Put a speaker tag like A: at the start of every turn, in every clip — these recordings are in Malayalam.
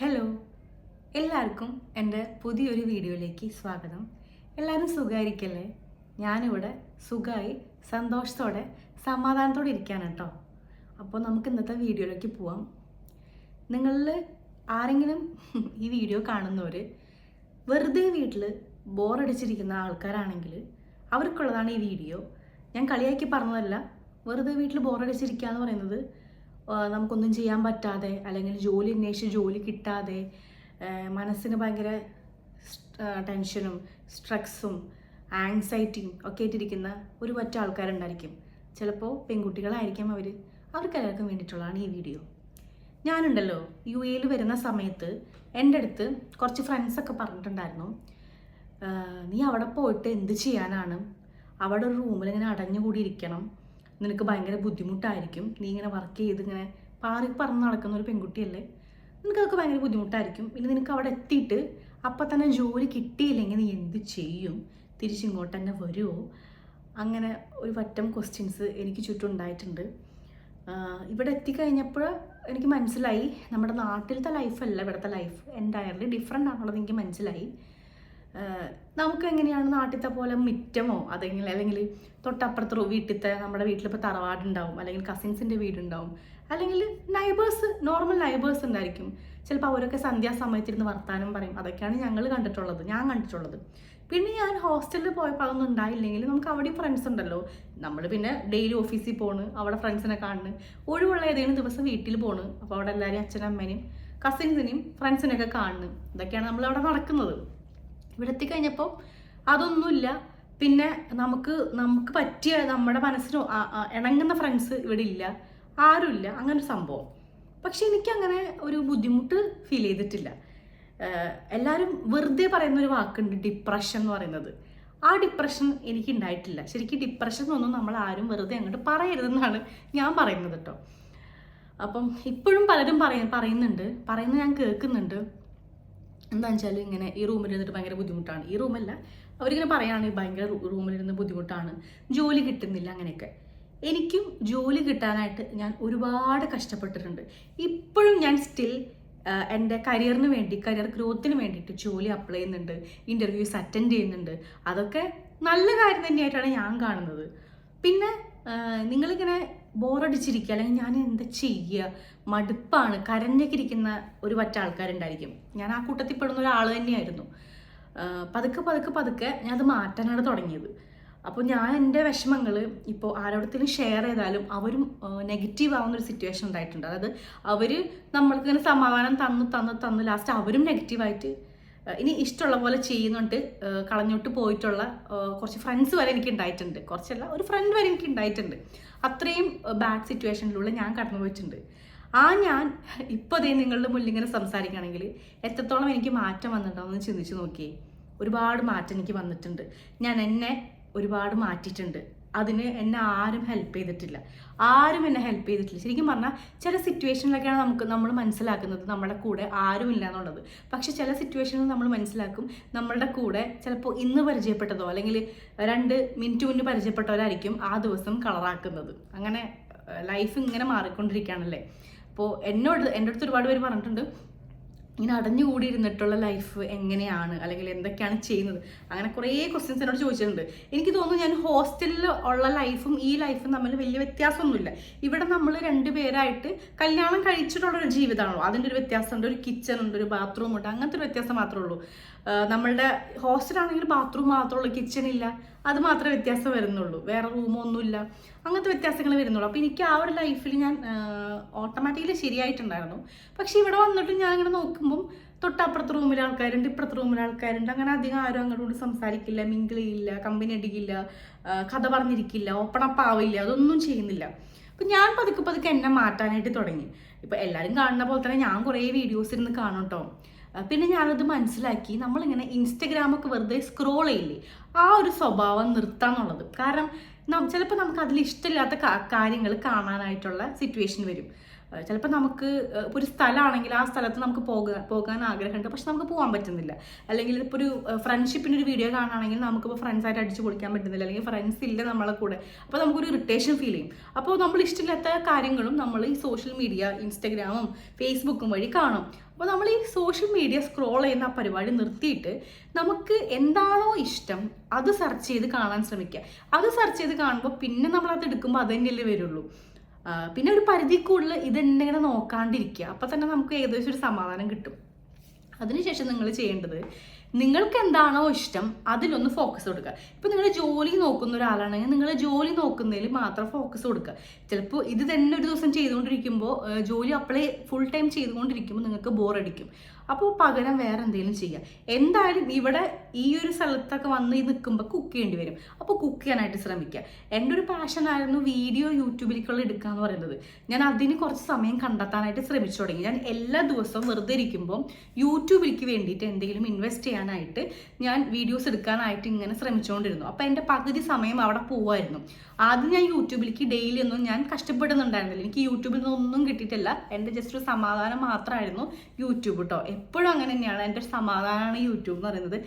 A: ഹലോ എല്ലാവർക്കും എന്റെ പുതിയൊരു വീഡിയോയിലേക്ക് സ്വാഗതം. എല്ലാവരും സുഖമായിരിക്കല്ലേ? ഞാനിവിടെ സുഖമായി സന്തോഷത്തോടെ സമാധാനത്തോടെ ഇരിക്കാണ് കേട്ടോ. അപ്പോൾ നമുക്ക് ഇന്നത്തെ വീഡിയോയിലേക്ക് പോവാം. നിങ്ങളിൽ ആരെങ്കിലും ഈ വീഡിയോ കാണുന്നവർ വെറുതെ വീട്ടിൽ ബോറടിച്ചിരിക്കുന്ന ആൾക്കാരാണെങ്കിൽ അവർക്കുള്ളതാണ് ഈ വീഡിയോ. ഞാൻ കളിയാക്കി പറഞ്ഞതല്ല വെറുതെ വീട്ടിൽ ബോറടിച്ചിരിക്കുക എന്ന് പറയുന്നത് നമുക്കൊന്നും ചെയ്യാൻ പറ്റാതെ അല്ലെങ്കിൽ ജോലി അന്വേഷിച്ച് ജോലി കിട്ടാതെ മനസ്സിന് ഭയങ്കര ടെൻഷനും സ്ട്രെസ്സും ആങ്സൈറ്റിയും ഒക്കെ ആയിട്ടിരിക്കുന്ന ഒരു പറ്റ ആൾക്കാരുണ്ടായിരിക്കും. ചിലപ്പോൾ പെൺകുട്ടികളായിരിക്കാം അവർ അവർക്ക് എല്ലാവർക്കും വേണ്ടിയിട്ടുള്ളതാണ് ഈ വീഡിയോ. ഞാനുണ്ടല്ലോ യു എയിൽ വരുന്ന സമയത്ത് എന്റെ അടുത്ത് കുറച്ച് ഫ്രണ്ട്സൊക്കെ പറഞ്ഞിട്ടുണ്ടായിരുന്നു. നീ അവിടെ പോയിട്ട് എന്ത് ചെയ്യാനാണ്? അവിടെ ഒരു റൂമിൽ ഇങ്ങനെ അടഞ്ഞുകൂടി ഇരിക്കണം നിനക്ക് ഭയങ്കര ബുദ്ധിമുട്ടായിരിക്കും. നീ ഇങ്ങനെ വർക്ക് ചെയ്ത് ഇങ്ങനെ പാറി പറന്ന് നടക്കുന്ന ഒരു പെൺകുട്ടിയല്ലേ? നിനക്കതൊക്കെ ഭയങ്കര ബുദ്ധിമുട്ടായിരിക്കും. പിന്നെ നിനക്ക് അവിടെ എത്തിയിട്ട് അപ്പം തന്നെ ജോലി കിട്ടിയില്ലെങ്കിൽ നീ എന്ത് ചെയ്യും? തിരിച്ചിങ്ങോട്ട് തന്നെ വരുമോ അങ്ങനെ ഒരു പറ്റം ക്വസ്റ്റ്യൻസ് എനിക്ക് ചുറ്റും ഉണ്ടായിട്ടുണ്ട്. ഇവിടെ എത്തിക്കഴിഞ്ഞപ്പോൾ എനിക്ക് മനസ്സിലായി. നമ്മുടെ നാട്ടിലത്തെ ലൈഫല്ല ഇവിടുത്തെ ലൈഫ് എന്റയർലി ഡിഫറെന്റ് ആണുള്ളത് എനിക്ക് മനസ്സിലായി. നമുക്ക് എങ്ങനെയാണ് നാട്ടിലത്തെ പോലെ മിറ്റമോ? അതെങ്കിൽ അല്ലെങ്കിൽ തൊട്ടപ്പുറത്ത് വീട്ടിലത്തെ നമ്മുടെ വീട്ടിലിപ്പോൾ തറവാടുണ്ടാവും അല്ലെങ്കിൽ കസിൻസിന്റെ വീടുണ്ടാവും അല്ലെങ്കിൽ നൈബേഴ്സ് നോർമൽ നൈബേഴ്സ് ഉണ്ടായിരിക്കും. ചിലപ്പോൾ അവരൊക്കെ സന്ധ്യാസമയത്തിരുന്ന് വർത്താനം പറയും. അതൊക്കെയാണ് ഞങ്ങൾ കണ്ടിട്ടുള്ളത് ഞാൻ കണ്ടിട്ടുള്ളത്. പിന്നെ ഞാൻ ഹോസ്റ്റലിൽ പോയപ്പോൾ അതൊന്നും ഉണ്ടായില്ലെങ്കിൽ നമുക്ക് അവിടെയും ഫ്രണ്ട്സ് ഉണ്ടല്ലോ. നമ്മൾ പിന്നെ ഡെയിലി ഓഫീസിൽ പോണ് അവിടെ ഫ്രണ്ട്സിനെ കാണുന്നു ഒഴിവുള്ള ഏതെങ്കിലും ദിവസം വീട്ടിൽ പോണ്. അപ്പോൾ അവിടെ എല്ലാവരെയും അച്ഛനും അമ്മേനെയും കസിൻസിനെയും ഫ്രണ്ട്സിനെയൊക്കെ കാണുന്നു ഇതൊക്കെയാണ് നമ്മൾ അവിടെ നടക്കുന്നത്. ഇവിടെ എത്തിക്കഴിഞ്ഞപ്പോൾ അതൊന്നുമില്ല. പിന്നെ നമുക്ക് നമുക്ക് പറ്റിയ നമ്മുടെ മനസ്സിന് ഇണങ്ങുന്ന ഫ്രണ്ട്സ് ഇവിടെ ഇല്ല ആരുമില്ല. അങ്ങനെ ഒരു സംഭവം. പക്ഷെ എനിക്കങ്ങനെ ഒരു ബുദ്ധിമുട്ട് ഫീൽ ചെയ്തിട്ടില്ല. എല്ലാവരും വെറുതെ പറയുന്ന ഒരു വാക്കുണ്ട് ഡിപ്രഷൻ എന്ന് പറയുന്നത്. ആ ഡിപ്രഷൻ എനിക്ക് ഉണ്ടായിട്ടില്ല ശരിക്കും ഡിപ്രഷൻ ഒന്നും നമ്മൾ ആരും വെറുതെ അങ്ങോട്ട് പറയരുതെന്നാണ് ഞാൻ പറയുന്നത് കേട്ടോ. അപ്പം ഇപ്പോഴും പലരും പറയ പറയുന്നുണ്ട്. പറയുന്നത് ഞാൻ കേൾക്കുന്നുണ്ട്. എന്താണെന്ന് വെച്ചാൽ ഇങ്ങനെ ഈ റൂമിലിരുന്നിട്ട് ഭയങ്കര ബുദ്ധിമുട്ടാണ്. ഈ റൂമല്ല അവരിങ്ങനെ പറയാണ് ഭയങ്കര റൂമിലിരുന്ന് ബുദ്ധിമുട്ടാണ്. ജോലി കിട്ടുന്നില്ല അങ്ങനെയൊക്കെ. എനിക്കും ജോലി കിട്ടാനായിട്ട് ഞാൻ ഒരുപാട് കഷ്ടപ്പെട്ടിട്ടുണ്ട്. ഇപ്പോഴും ഞാൻ സ്റ്റിൽ എന്റെ കരിയറിന് വേണ്ടി കരിയർ ഗ്രോത്തിന് വേണ്ടിയിട്ട് ജോലി അപ്ലൈ ചെയ്യുന്നുണ്ട് ഇന്റർവ്യൂസ് അറ്റൻഡ് ചെയ്യുന്നുണ്ട്. അതൊക്കെ നല്ല കാര്യം തന്നെയായിട്ടാണ് ഞാൻ കാണുന്നത്. പിന്നെ നിങ്ങളിങ്ങനെ ബോറടിച്ചിരിക്കുക. അല്ലെങ്കിൽ ഞാൻ എന്താ ചെയ്യുക? മടുപ്പാണ്. കരഞ്ഞൊക്കെ ഇരിക്കുന്ന ഒരു പറ്റ ആൾക്കാരുണ്ടായിരിക്കും. ഞാൻ ആ കൂട്ടത്തിൽ പെടുന്ന ഒരാൾ തന്നെയായിരുന്നു പതുക്കെ പതുക്കെ പതുക്കെ ഞാൻ അത് മാറ്റാനാണ് തുടങ്ങിയത്. അപ്പോൾ ഞാൻ എന്റെ വിഷമങ്ങൾ ഇപ്പോൾ ആരോടത്തിലും ഷെയർ ചെയ്താലും അവരും നെഗറ്റീവ് ആവുന്ന ഒരു സിറ്റുവേഷൻ ഉണ്ടായിട്ടുണ്ട്. അതായത് അവർ നമ്മൾക്ക് ഇങ്ങനെ സമാധാനം തന്നു തന്നു തന്നു ലാസ്റ്റ് അവരും നെഗറ്റീവായിട്ട് ഇനി ഇഷ്ടമുള്ള പോലെ ചെയ്യുന്നുണ്ട്. കളഞ്ഞോട്ട് പോയിട്ടുള്ള കുറച്ച് ഫ്രണ്ട്സ് വരെ എനിക്ക് ഉണ്ടായിട്ടുണ്ട് കുറച്ചല്ല ഒരു ഫ്രണ്ട് വരെ എനിക്ക് ഉണ്ടായിട്ടുണ്ട് അത്രയും ബാഡ് സിറ്റുവേഷനിലൂടെ ഞാൻ കടന്നു പോയിട്ടുണ്ട്. ആ ഞാൻ ഇപ്പോൾ അതേ നിങ്ങളുടെ മുന്നിൽ ഇങ്ങനെ സംസാരിക്കുകയാണെങ്കിൽ എത്രത്തോളം എനിക്ക് മാറ്റം വന്നിട്ടുണ്ടോ എന്ന് ചിന്തിച്ച് നോക്കിയേ. ഒരുപാട് മാറ്റം എനിക്ക് വന്നിട്ടുണ്ട്. ഞാൻ എന്നെ ഒരുപാട് മാറ്റിയിട്ടുണ്ട്. അതിന് എന്നെ ആരും ഹെൽപ്പ് ചെയ്തിട്ടില്ല. ആരും എന്നെ ഹെൽപ്പ് ചെയ്തിട്ടില്ല. ശരിക്കും പറഞ്ഞാൽ ചില സിറ്റുവേഷനിലൊക്കെയാണ് നമുക്ക് നമ്മൾ മനസ്സിലാക്കുന്നത് നമ്മുടെ കൂടെ ആരും ഇല്ല എന്നുള്ളത്. പക്ഷെ ചില സിറ്റുവേഷനിൽ നമ്മൾ മനസ്സിലാക്കും നമ്മളുടെ കൂടെ ചിലപ്പോൾ ഇന്ന് പരിചയപ്പെട്ടതോ അല്ലെങ്കിൽ രണ്ട് മിനിറ്റ് മുന്നേ പരിചയപ്പെട്ടവരായിരിക്കും ആ ദിവസം കളറാക്കുന്നത് അങ്ങനെ ലൈഫ് ഇങ്ങനെ മാറിക്കൊണ്ടിരിക്കുകയാണല്ലേ? അപ്പോൾ എന്നോട് എന്റെ അടുത്ത് ഒരുപാട് പേര് പറഞ്ഞിട്ടുണ്ട്. ഇങ്ങനെ അടഞ്ഞുകൂടി ഇരുന്നിട്ടുള്ള ലൈഫ് എങ്ങനെയാണ്? അല്ലെങ്കിൽ എന്തൊക്കെയാണ് ചെയ്യുന്നത്? അങ്ങനെ കുറേ ക്വസ്റ്റ്യൻസ് എന്നോട് ചോദിച്ചിട്ടുണ്ട്. എനിക്ക് തോന്നുന്നു ഞാൻ ഹോസ്റ്റലിൽ ഉള്ള ലൈഫും ഈ ലൈഫും തമ്മിൽ വലിയ വ്യത്യാസമൊന്നുമില്ല. ഇവിടെ നമ്മൾ രണ്ടുപേരായിട്ട് കല്യാണം കഴിച്ചിട്ടുള്ള ഒരു ജീവിതമാണല്ലോ. അതിന്റെ ഒരു വ്യത്യാസമുണ്ട്. ഒരു കിച്ചൺ ഉണ്ട് ഒരു ബാത്റൂം ഉണ്ട്. അങ്ങനത്തെ ഒരു വ്യത്യാസം മാത്രമേ ഉള്ളൂ. നമ്മളുടെ ഹോസ്റ്റലാണെങ്കിൽ ബാത്റൂം മാത്രമേ ഉള്ളൂ കിച്ചൺ ഇല്ല. അത് മാത്രമേ വ്യത്യാസം വരുന്നുള്ളൂ. വേറെ റൂമൊന്നുമില്ല അങ്ങനത്തെ വ്യത്യാസങ്ങൾ വരുന്നുള്ളൂ. അപ്പോൾ എനിക്ക് ആ ഒരു ലൈഫിൽ ഞാൻ ഓട്ടോമാറ്റിക്കലി ശരിയായിട്ടുണ്ടായിരുന്നു. പക്ഷേ ഇവിടെ വന്നിട്ട് ഞാൻ ഇങ്ങനെ നോക്കുമ്പം തൊട്ടപ്പുറത്ത് റൂമിലെ ആൾക്കാരുണ്ട് ഇപ്പുറത്ത് റൂമിലെ ആൾക്കാരുണ്ട്. അങ്ങനെ അധികം ആരും അങ്ങോട്ട് സംസാരിക്കില്ല മിങ്കിൾ ചെയ്യില്ല കമ്പനി അടിക്കില്ല കഥ പറഞ്ഞിരിക്കില്ല ഓപ്പൺ അപ്പ് ആവില്ല അതൊന്നും ചെയ്യുന്നില്ല. അപ്പം ഞാൻ പതുക്കെ പതുക്കെ എന്നെ മാറ്റാനായിട്ട് തുടങ്ങി. ഇപ്പം എല്ലാവരും കാണുന്ന പോലെ തന്നെ ഞാൻ കുറേ വീഡിയോസ് ഇരുന്ന് കാണും കേട്ടോ പിന്നെ ഞാനത് മനസ്സിലാക്കി നമ്മളിങ്ങനെ ഇൻസ്റ്റഗ്രാമൊക്കെ വെറുതെ സ്ക്രോൾ ചെയ്യില്ലേ ആ ഒരു സ്വഭാവം നിർത്താന്നുള്ളത്. കാരണം ചിലപ്പോൾ നമുക്ക് അതിൽ ഇഷ്ടമില്ലാത്ത കാര്യങ്ങൾ കാണാനായിട്ടുള്ള സിറ്റുവേഷൻ വരും. ചിലപ്പോൾ നമുക്ക് ഒരു സ്ഥലമാണെങ്കിൽ ആ സ്ഥലത്ത് നമുക്ക് പോകാൻ പോകാൻ ആഗ്രഹമുണ്ട്. പക്ഷെ നമുക്ക് പോകാൻ പറ്റുന്നില്ല. അല്ലെങ്കിൽ ഇപ്പോൾ ഒരു ഫ്രണ്ട്ഷിപ്പിന്റെ ഒരു വീഡിയോ കാണുകയാണെങ്കിൽ നമുക്കിപ്പോൾ ഫ്രണ്ട്സായിട്ട് അടിച്ചു പൊളിക്കാൻ പറ്റുന്നില്ല. അല്ലെങ്കിൽ ഫ്രണ്ട്സ് ഇല്ല നമ്മളെ കൂടെ. അപ്പോൾ നമുക്കൊരു ഇറിറ്റേഷൻ ഫീൽ ചെയ്യും. അപ്പോൾ നമ്മൾ ഇഷ്ടമില്ലാത്ത കാര്യങ്ങളും നമ്മൾ ഈ സോഷ്യൽ മീഡിയ ഇൻസ്റ്റഗ്രാമും ഫേസ്ബുക്കും വഴി കാണും. അപ്പോൾ നമ്മൾ ഈ സോഷ്യൽ മീഡിയ സ്ക്രോൾ ചെയ്യുന്ന ആ പരിപാടി നിർത്തിയിട്ട് നമുക്ക് എന്താണോ ഇഷ്ടം അത് സെർച്ച് ചെയ്ത് കാണാൻ ശ്രമിക്കുക. അത് സെർച്ച് ചെയ്ത് കാണുമ്പോൾ പിന്നെ നമ്മളത് എടുക്കുമ്പോൾ അത് തന്നെയല്ലേ വരുള്ളൂ. പിന്നെ ഒരു പരിധി കൂടുതൽ ഇതെങ്ങനെ നോക്കാണ്ടിരിക്കുക. അപ്പം തന്നെ നമുക്ക് ഏകദേശം ഒരു സമാധാനം കിട്ടും. അതിനുശേഷം നിങ്ങൾ ചെയ്യേണ്ടത് നിങ്ങൾക്ക് എന്താണോ ഇഷ്ടം അതിലൊന്ന് ഫോക്കസ് കൊടുക്കുക. ഇപ്പം നിങ്ങൾ ജോലി നോക്കുന്ന ഒരാളാണെങ്കിൽ നിങ്ങൾ ജോലി നോക്കുന്നതിൽ മാത്രം ഫോക്കസ് കൊടുക്കുക. ചിലപ്പോൾ ഇത് തന്നെ ഒരു ദിവസം ചെയ്തുകൊണ്ടിരിക്കുമ്പോൾ ജോലി അപ്ലൈ ഫുൾ ടൈം ചെയ്തുകൊണ്ടിരിക്കുമ്പോൾ നിങ്ങൾക്ക് ബോറടിക്കും അപ്പോൾ പകരം വേറെ എന്തെങ്കിലും ചെയ്യുക എന്തായാലും ഇവിടെ ഈ ഒരു സ്ഥലത്തൊക്കെ വന്ന് നിൽക്കുമ്പോൾ കുക്ക് ചെയ്യേണ്ടി വരും. അപ്പോൾ കുക്ക് ചെയ്യാനായിട്ട് ശ്രമിക്കുക എന്റെ ഒരു പാഷനായിരുന്നു വീഡിയോ യൂട്യൂബിലേക്കുള്ള എടുക്കുക എന്ന് പറയുന്നത്. ഞാൻ അതിന് കുറച്ച് സമയം കണ്ടെത്താനായിട്ട് ശ്രമിച്ചു തുടങ്ങി. ഞാൻ എല്ലാ ദിവസവും വെറുതെ ഇരിക്കുമ്പോൾ യൂട്യൂബിലേക്ക് വേണ്ടിയിട്ട് എന്തെങ്കിലും ഇൻവെസ്റ്റ് ചെയ്യാനായിട്ട് ഞാൻ വീഡിയോസ് എടുക്കാനായിട്ട് ഇങ്ങനെ ശ്രമിച്ചുകൊണ്ടിരുന്നു. അപ്പോൾ എന്റെ പകുതി സമയം അവിടെ പോവായിരുന്നു. ആദ്യം ഞാൻ യൂട്യൂബിലേക്ക് ഡെയിലി ഒന്നും ഞാൻ കഷ്ടപ്പെടുന്നുണ്ടായിരുന്നില്ല. എനിക്ക് യൂട്യൂബിൽ നിന്നൊന്നും കിട്ടിയിട്ടില്ല. എന്റെ ജസ്റ്റ് ഒരു സമാധാനം മാത്രമായിരുന്നു യൂട്യൂബ് കേട്ടോ എപ്പോഴും അങ്ങനെ തന്നെയാണ്. എന്റെ സമാധാനമാണ് യൂട്യൂബ് എന്ന് പറയുന്നത്.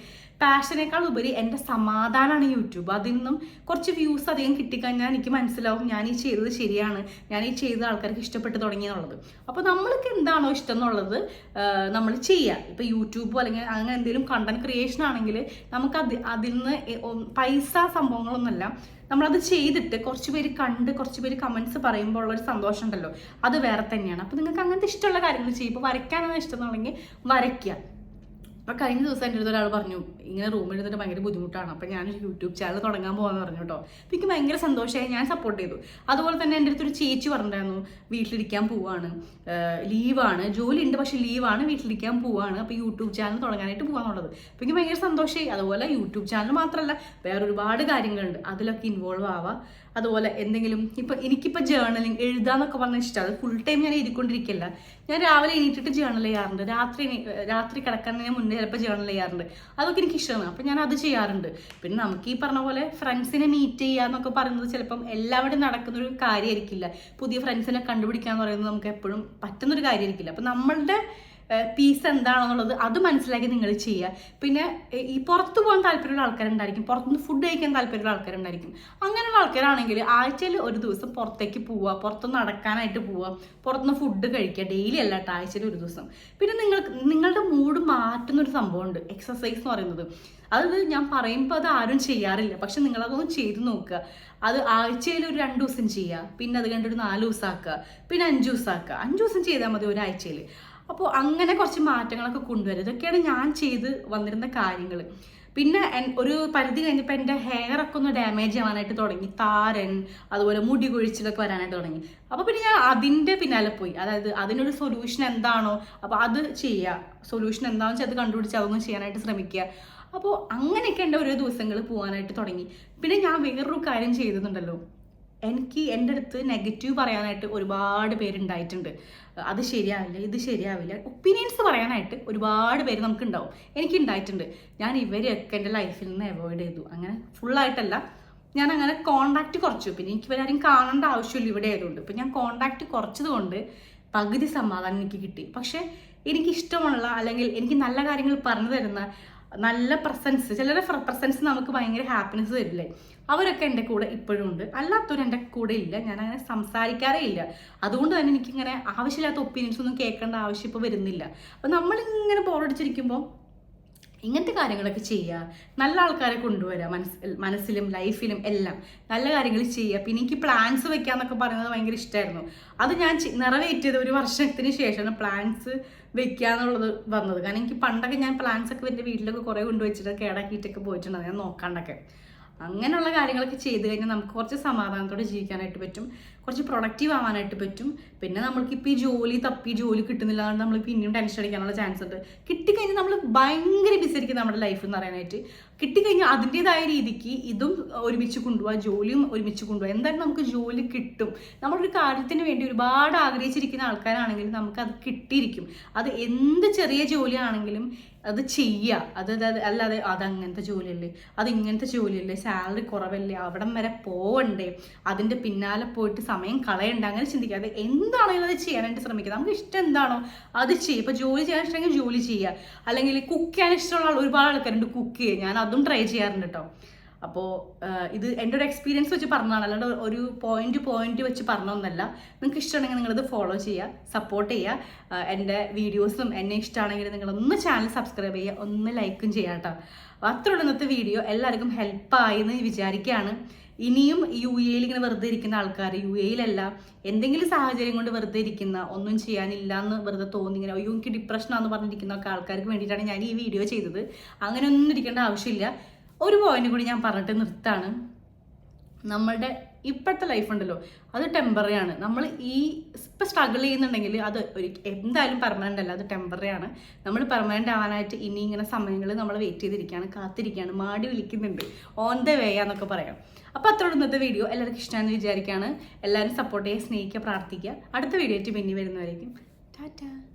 A: പാഷനേക്കാൾ ഉപരി എന്റെ സമാധാനമാണ് യൂട്യൂബ്. അതിൽ നിന്നും കുറച്ച് വ്യൂസ് അധികം കിട്ടിക്കഴിഞ്ഞാൽ എനിക്ക് മനസ്സിലാവും ഞാൻ ഈ ചെയ്തത് ശരിയാണ്. ഞാൻ ഈ ചെയ്ത ആൾക്കാർക്ക് ഇഷ്ടപ്പെട്ട് തുടങ്ങിയെന്നുള്ളത് അപ്പോൾ നമ്മൾക്ക് എന്താണോ ഇഷ്ടം എന്നുള്ളത് നമ്മൾ ചെയ്യുക. ഇപ്പോൾ യൂട്യൂബോ അല്ലെങ്കിൽ അങ്ങനെ എന്തെങ്കിലും കണ്ടന്റ് ക്രിയേഷൻ ആണെങ്കിൽ നമുക്ക് അത് അതിൽ നിന്ന് പൈസ സംഭവങ്ങളൊന്നുമല്ല. നമ്മളത് ചെയ്തിട്ട് കുറച്ച് പേര് കണ്ട് കുറച്ച് പേര് കമൻസ് പറയുമ്പോൾ ഉള്ളൊരു സന്തോഷം ഉണ്ടല്ലോ അത് വേറെ തന്നെയാണ്. അപ്പോൾ നിങ്ങൾക്ക് അങ്ങനത്തെ ഇഷ്ടമുള്ള കാര്യങ്ങൾ ചെയ്യും ഇപ്പോൾ വരയ്ക്കാനാണ് ഇഷ്ടം എന്നുണ്ടെങ്കിൽ വരയ്ക്കുക. അപ്പോൾ കഴിഞ്ഞ ദിവസം എന്റെ അടുത്ത് ഒരാൾ പറഞ്ഞു ഇങ്ങനെ റൂമിൽ എടുത്തിട്ട് ഭയങ്കര ബുദ്ധിമുട്ടാണ്. അപ്പോൾ ഞാനൊരു യൂട്യൂബ് ചാനൽ തുടങ്ങാൻ പോകാമെന്ന് പറഞ്ഞു കേട്ടോ. എനിക്ക് ഭയങ്കര സന്തോഷമായി. ഞാൻ സപ്പോർട്ട് ചെയ്തു. അതുപോലെ തന്നെ എന്റെ അടുത്തൊരു ചേച്ചി പറഞ്ഞിട്ടുണ്ടായിരുന്നു വീട്ടിലിരിക്കാൻ പോവാണ്. ലീവാണ്. ജോലി ഉണ്ട് പക്ഷെ ലീവാണ്. വീട്ടിലിരിക്കാൻ പോവാണ്. അപ്പോൾ യൂട്യൂബ് ചാനൽ തുടങ്ങാനായിട്ട് പോകാന്നുള്ളത് അപ്പോൾ എനിക്ക് ഭയങ്കര സന്തോഷമായി. അതുപോലെ യൂട്യൂബ് ചാനൽ മാത്രമല്ല വേറെ ഒരുപാട് കാര്യങ്ങളുണ്ട്. അതിലൊക്കെ ഇൻവോൾവ് ആവാം. അതുപോലെ എന്തെങ്കിലും ഇപ്പം എനിക്കിപ്പോൾ ജേർണലിങ് എഴുതാന്നൊക്കെ പറഞ്ഞ ഇഷ്ടമാണ് ഫുൾ ടൈം ഞാൻ എഴുതിക്കൊണ്ടിരിക്കില്ല. ഞാൻ രാവിലെ എണീറ്റിട്ട് ജേർണൽ ചെയ്യാറുണ്ട്. രാത്രി രാത്രി കിടക്കുന്നതിന് മുന്നേ ചിലപ്പോൾ ജേർണൽ ചെയ്യാറുണ്ട്. അതൊക്കെ എനിക്ക് ഇഷ്ടമാണ് അപ്പം ഞാൻ അത് ചെയ്യാറുണ്ട്. പിന്നെ നമുക്ക് ഈ പറഞ്ഞ പോലെ ഫ്രണ്ട്സിനെ മീറ്റ് ചെയ്യുക എന്നൊക്കെ പറയുന്നത് ചിലപ്പം എല്ലാവരും നടക്കുന്നൊരു കാര്യമായിരിക്കില്ല. പുതിയ ഫ്രണ്ട്സിനെ കണ്ടുപിടിക്കുക എന്ന് പറയുന്നത് നമുക്ക് എപ്പോഴും പറ്റുന്നൊരു കാര്യമായിരിക്കില്ല. അപ്പം നമ്മളുടെ പീസ് എന്താണെന്നുള്ളത് അത് മനസ്സിലാക്കി നിങ്ങൾ ചെയ്യുക. പിന്നെ ഈ പുറത്ത് പോകാൻ താല്പര്യമുള്ള ആൾക്കാരുണ്ടായിരിക്കും. പുറത്തുനിന്ന് ഫുഡ് കഴിക്കാൻ താല്പര്യമുള്ള ആൾക്കാരുണ്ടായിരിക്കും. അങ്ങനെയുള്ള ആൾക്കാരാണെങ്കിൽ ആഴ്ചയിൽ ഒരു ദിവസം പുറത്തേക്ക് പോവുക പുറത്തുനിന്ന് നടക്കാനായിട്ട് പോവുക പുറത്തുനിന്ന് ഫുഡ് കഴിക്കുക ഡെയിലി അല്ല കേട്ടോ ആഴ്ചയിൽ ഒരു ദിവസം. പിന്നെ നിങ്ങൾ നിങ്ങളുടെ മൂഡ് മാറ്റുന്ന ഒരു സംഭവമുണ്ട്. എക്സസൈസ് എന്ന് പറയുന്നത്. അത് ഞാൻ പറയുമ്പോൾ അത് ആരും ചെയ്യാറില്ല. പക്ഷെ നിങ്ങളതൊന്ന് ചെയ്ത് നോക്കുക. അത് ആഴ്ചയിൽ ഒരു രണ്ട് ദിവസം ചെയ്യുക. പിന്നെ അത് കണ്ടൊരു നാല് ദിവസം ആക്കുക. പിന്നെ അഞ്ച് ദിവസം ആക്കുക. അഞ്ച് ദിവസം ചെയ്താൽ മതി ഒരാഴ്ചയിൽ. അപ്പോൾ അങ്ങനെ കുറച്ച് മാറ്റങ്ങളൊക്കെ കൊണ്ടുവരും. ഇതൊക്കെയാണ് ഞാൻ ചെയ്ത് വന്നിരുന്ന കാര്യങ്ങൾ പിന്നെ ഒരു പരിധി കഴിഞ്ഞപ്പോൾ എന്റെ ഹെയർ ഒക്കെ ഒന്ന് ഡാമേജ് ആവാനായിട്ട് തുടങ്ങി. താരൻ അതുപോലെ മുടി കൊഴിച്ചിലൊക്കെ വരാനായിട്ട് തുടങ്ങി. അപ്പോൾ പിന്നെ ഞാൻ അതിന്റെ പിന്നാലെ പോയി. അതായത് അതിനൊരു സൊല്യൂഷൻ എന്താണോ അപ്പോൾ അത് ചെയ്യുക സൊല്യൂഷൻ എന്താണെന്ന് വെച്ചാൽ അത് കണ്ടുപിടിച്ച് അതൊന്നും ചെയ്യാനായിട്ട് ശ്രമിക്കുക. അപ്പോൾ അങ്ങനെയൊക്കെ എന്റെ ഓരോ ദിവസങ്ങൾ പോകാനായിട്ട് തുടങ്ങി. പിന്നെ ഞാൻ വേറൊരു കാര്യം ചെയ്തിട്ടുണ്ടല്ലോ. എനിക്ക് എന്റെ അടുത്ത് നെഗറ്റീവ് പറയാനായിട്ട് ഒരുപാട് പേരുണ്ടായിട്ടുണ്ട്. അത് ശരിയാവില്ല ഇത് ശരിയാവില്ല. ഒപ്പീനിയൻസ് പറയാനായിട്ട് ഒരുപാട് പേര് നമുക്ക് ഉണ്ടാവും എനിക്ക് ഉണ്ടായിട്ടുണ്ട് ഞാൻ ഇവരെയൊക്കെ എന്റെ ലൈഫിൽ നിന്ന് അവോയ്ഡ് ചെയ്തു. അങ്ങനെ ഫുള്ളായിട്ടല്ല ഞാൻ അങ്ങനെ കോണ്ടാക്ട് കുറച്ചു. പിന്നെ എനിക്ക് ഇവരാരും കാണേണ്ട ആവശ്യമില്ല ഇവിടെ ആയതുകൊണ്ട്. ഇപ്പം ഞാൻ കോണ്ടാക്ട് കുറച്ചത് കൊണ്ട് പകുതി സമാധാനം എനിക്ക് കിട്ടി. പക്ഷേ എനിക്ക് ഇഷ്ടമുള്ള അല്ലെങ്കിൽ എനിക്ക് നല്ല കാര്യങ്ങൾ പറഞ്ഞു തരുന്ന നല്ല പ്രസൻസ് ചിലരുടെ പ്രസൻസ് നമുക്ക് ഭയങ്കര ഹാപ്പിനെസ് തരില്ലേ അവരൊക്കെ എന്റെ കൂടെ ഇപ്പോഴും ഉണ്ട്. അല്ലാത്തവരും എന്റെ കൂടെ ഇല്ല. ഞാൻ അങ്ങനെ സംസാരിക്കാറേ ഇല്ല. അതുകൊണ്ട് തന്നെ എനിക്കിങ്ങനെ ആവശ്യമില്ലാത്ത ഒപ്പീനിയൻസ് ഒന്നും കേൾക്കേണ്ട ആവശ്യം ഇപ്പോൾ വരുന്നില്ല. അപ്പം നമ്മളിങ്ങനെ ബോറടിച്ചിരിക്കുമ്പോൾ ഇങ്ങനത്തെ കാര്യങ്ങളൊക്കെ ചെയ്യുക നല്ല ആൾക്കാരെ കൊണ്ടുവരിക മനസ്സ് മനസ്സിലും ലൈഫിലും എല്ലാം നല്ല കാര്യങ്ങൾ ചെയ്യുക പിന്നെ എനിക്ക് പ്ലാൻസ് വെക്കുക എന്നൊക്കെ പറയുന്നത് ഭയങ്കര ഇഷ്ടമായിരുന്നു അത് ഞാൻ നിറവേറ്റിയത് ഒരു വർഷത്തിന് ശേഷമാണ് പ്ലാൻസ് വെക്കുക എന്നുള്ളത് വന്നത്. കാരണം എനിക്ക് പണ്ടൊക്കെ ഞാൻ പ്ലാൻസ് ഒക്കെ എന്റെ വീട്ടിലൊക്കെ കുറേ കൊണ്ടുവച്ചിട്ട് കേടാക്കിയിട്ടൊക്കെ പോയിട്ടുണ്ട്. ഞാൻ നോക്കാണ്ടൊക്കെ. അങ്ങനെയുള്ള കാര്യങ്ങളൊക്കെ ചെയ്ത് കഴിഞ്ഞാൽ നമുക്ക് കുറച്ച് സമാധാനത്തോടെ ജീവിക്കാനായിട്ട് പറ്റും. കുറച്ച് പ്രൊഡക്റ്റീവ് ആവാനായിട്ട് പറ്റും. പിന്നെ നമ്മൾക്ക് ഇപ്പോൾ ഈ ജോലി തപ്പി ജോലി കിട്ടുന്നില്ല അതുകൊണ്ട് നമ്മൾ പിന്നെയും ടെൻഷൻ അടിക്കാനുള്ള ചാൻസ് ഉണ്ട്. കിട്ടിക്കഴിഞ്ഞാൽ നമ്മൾ ഭയങ്കര ബിസി നമ്മുടെ ലൈഫ് എന്ന് പറയാനായിട്ട്. കിട്ടിക്കഴിഞ്ഞാൽ അതിന്റെതായ രീതിക്ക് ഇതും ഒരുമിച്ച് കൊണ്ടുപോകാം ജോലിയും ഒരുമിച്ച് കൊണ്ടുപോകാം എന്തായാലും നമുക്ക് ജോലി കിട്ടും? നമ്മളൊരു കാര്യത്തിന് വേണ്ടി ഒരുപാട് ആഗ്രഹിച്ചിരിക്കുന്ന ആൾക്കാരാണെങ്കിൽ നമുക്ക് അത് കിട്ടിയിരിക്കും. അത് എന്ത് ചെറിയ ജോലിയാണെങ്കിലും അത് ചെയ്യുക അത് അല്ലാതെ അത് അങ്ങനത്തെ ജോലിയല്ലേ? അത് ഇങ്ങനത്തെ ജോലിയല്ലേ? സാലറി കുറവല്ലേ? അവിടം വരെ പോവണ്ടേ? അതിന്റെ പിന്നാലെ പോയിട്ട് സമയം കളയണ്ട. അങ്ങനെ ചിന്തിക്കാതെ എന്താണെങ്കിലും അത് ചെയ്യാനായിട്ട് ശ്രമിക്കുക. നമുക്ക് ഇഷ്ടം എന്താണോ അത് ചെയ്യുക ഇപ്പോൾ ജോലി ചെയ്യാൻ ഇഷ്ടമെങ്കിൽ ജോലി ചെയ്യുക അല്ലെങ്കിൽ കുക്ക് ചെയ്യാൻ ഇഷ്ടമുള്ള ഒരുപാട് ആൾക്കാരുണ്ട് കുക്ക് ചെയ്യുക ഞാൻ അതും ട്രൈ ചെയ്യാറുണ്ട് കേട്ടോ അപ്പോൾ ഇത് എന്റെ ഒരു എക്സ്പീരിയൻസ് വെച്ച് പറഞ്ഞതാണ്. അല്ലാണ്ട് ഒരു പോയിന്റ് പോയിന്റ് വെച്ച് പറഞ്ഞൊന്നല്ല. നിങ്ങൾക്ക് ഇഷ്ടമാണെങ്കിൽ നിങ്ങളിത് ഫോളോ ചെയ്യുക സപ്പോർട്ട് ചെയ്യുക. എന്റെ വീഡിയോസും എന്നെ ഇഷ്ടമാണെങ്കിൽ നിങ്ങളൊന്ന് ചാനൽ സബ്സ്ക്രൈബ് ചെയ്യുക ഒന്ന് ലൈക്കും ചെയ്യാം കേട്ടോ അത്രയുള്ള ഇന്നത്തെ വീഡിയോ എല്ലാവർക്കും ഹെൽപ്പായി എന്ന് വിചാരിക്കുകയാണ്. ഇനിയും യു എയിൽ ഇങ്ങനെ വെറുതെ ഇരിക്കുന്ന ആൾക്കാർ യു എയിലല്ല എന്തെങ്കിലും സാഹചര്യം കൊണ്ട് വെറുതെ ഇരിക്കുന്ന ഒന്നും ചെയ്യാനില്ല എന്ന് വെറുതെ തോന്നി ഇങ്ങനെ അയ്യോ എനിക്ക് ഡിപ്രഷനാന്ന് പറഞ്ഞിരിക്കുന്ന ഒക്കെ ആൾക്കാർക്ക് വേണ്ടിയിട്ടാണ് ഞാൻ ഈ വീഡിയോ ചെയ്തത്. അങ്ങനെ ഒന്നും ഇരിക്കേണ്ട ആവശ്യമില്ല. ഒരു പോയിന്റ് കൂടി ഞാൻ പറഞ്ഞിട്ട് നിർത്താണ്. നമ്മളുടെ ഇപ്പോഴത്തെ ലൈഫ് ഉണ്ടല്ലോ. അത് ടെമ്പററി ആണ്. നമ്മൾ ഈ ഇപ്പം സ്ട്രഗിൾ ചെയ്യുന്നുണ്ടെങ്കിൽ അത് ഒരു എന്തായാലും പെർമനന്റ് അല്ല. അത് ടെമ്പററി ആണ്. നമ്മൾ പെർമനന്റ് ആവാനായിട്ട് ഇനി ഇങ്ങനെ സമയങ്ങൾ നമ്മൾ വെയിറ്റ് ചെയ്തിരിക്കുകയാണ് കാത്തിരിക്കുകയാണ് മാടി വിളിക്കുന്നുണ്ട്. ഓൺ ദ വേ എന്നൊക്കെ പറയാം. അപ്പോൾ അത്രയുള്ള ഇന്നത്തെ വീഡിയോ എല്ലാവർക്കും ഇഷ്ടമാണെന്ന് വിചാരിക്കുകയാണ്. എല്ലാവരും സപ്പോർട്ട് ചെയ്യുക സ്നേഹിക്കുക പ്രാർത്ഥിക്കുക. അടുത്ത വീഡിയോ ആയിട്ട് പിന്നെ വരുന്നവരേക്കും. ടാറ്റാ.